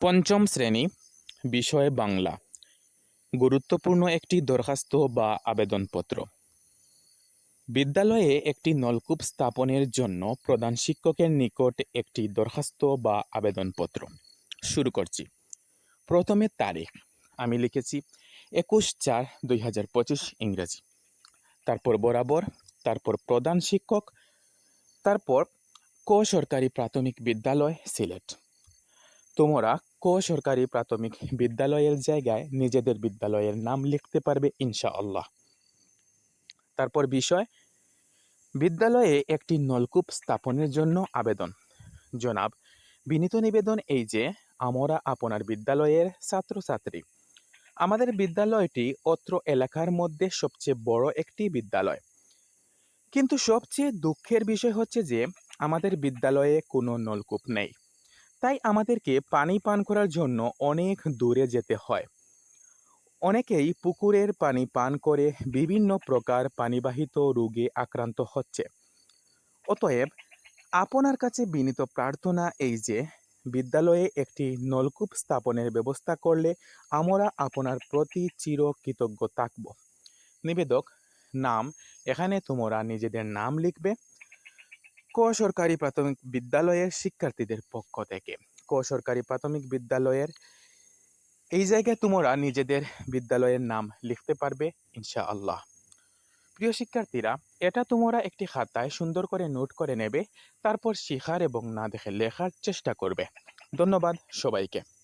পঞ্চম শ্রেণি, বিষয় বাংলা, গুরুত্বপূর্ণ একটি দরখাস্ত বা আবেদনপত্র। বিদ্যালয়ে একটি নলকূপ স্থাপনের জন্য প্রধান শিক্ষকের নিকট একটি দরখাস্ত বা আবেদনপত্র। শুরু করছি। প্রথমে তারিখ। আমি লিখেছি একুশ চার দুই হাজার পঁচিশ ইংরেজি। তারপর বরাবর, তারপর প্রধান শিক্ষক, তারপর ক সরকারি প্রাথমিক বিদ্যালয়, সিলেট। তোমরা ক সরকারি প্রাথমিক বিদ্যালয়ের জায়গায় নিজেদের বিদ্যালয়ের নাম লিখতে পারবে, ইনশাআল্লাহ। তারপর বিষয়, বিদ্যালয়ে একটি নলকূপ স্থাপনের জন্য আবেদন। জনাব, বিনীত নিবেদন এই যে, আমরা আপনার বিদ্যালয়ের ছাত্রছাত্রী। আমাদের বিদ্যালয়টি অত্র এলাকার মধ্যে সবচেয়ে বড় একটি বিদ্যালয়। কিন্তু সবচেয়ে দুঃখের বিষয় হচ্ছে যে, আমাদের বিদ্যালয়ে কোনো নলকূপ নেই। তাই আমাদেরকে পানি পান করার জন্য অনেক দূরে যেতে হয়। অনেকেই পুকুরের পানি পান করে বিভিন্ন প্রকার পানিবাহিত রোগে আক্রান্ত হচ্ছে। অতএব আপনার কাছে বিনীত প্রার্থনা এই যে, বিদ্যালয়ে একটি নলকূপ স্থাপনের ব্যবস্থা করলে আমরা আপনার প্রতি চির কৃতজ্ঞ থাকব। নিবেদক, নাম, এখানে তোমরা নিজেদের নাম লিখবে। ক সরকারি প্রাথমিক বিদ্যালয়ের শিক্ষার্থীদের পক্ষ থেকে। ক সরকারি প্রাথমিক বিদ্যালয়ের এই জায়গায় তোমরা নিজেদের বিদ্যালয়ের নাম লিখতে পারবে, ইনশাআল্লাহ। প্রিয় শিক্ষার্থীরা, এটা তোমরা একটি খাতায় সুন্দর করে নোট করে নেবে, তারপর শিখার এবং না দেখে লেখার চেষ্টা করবে। ধন্যবাদ সবাইকে।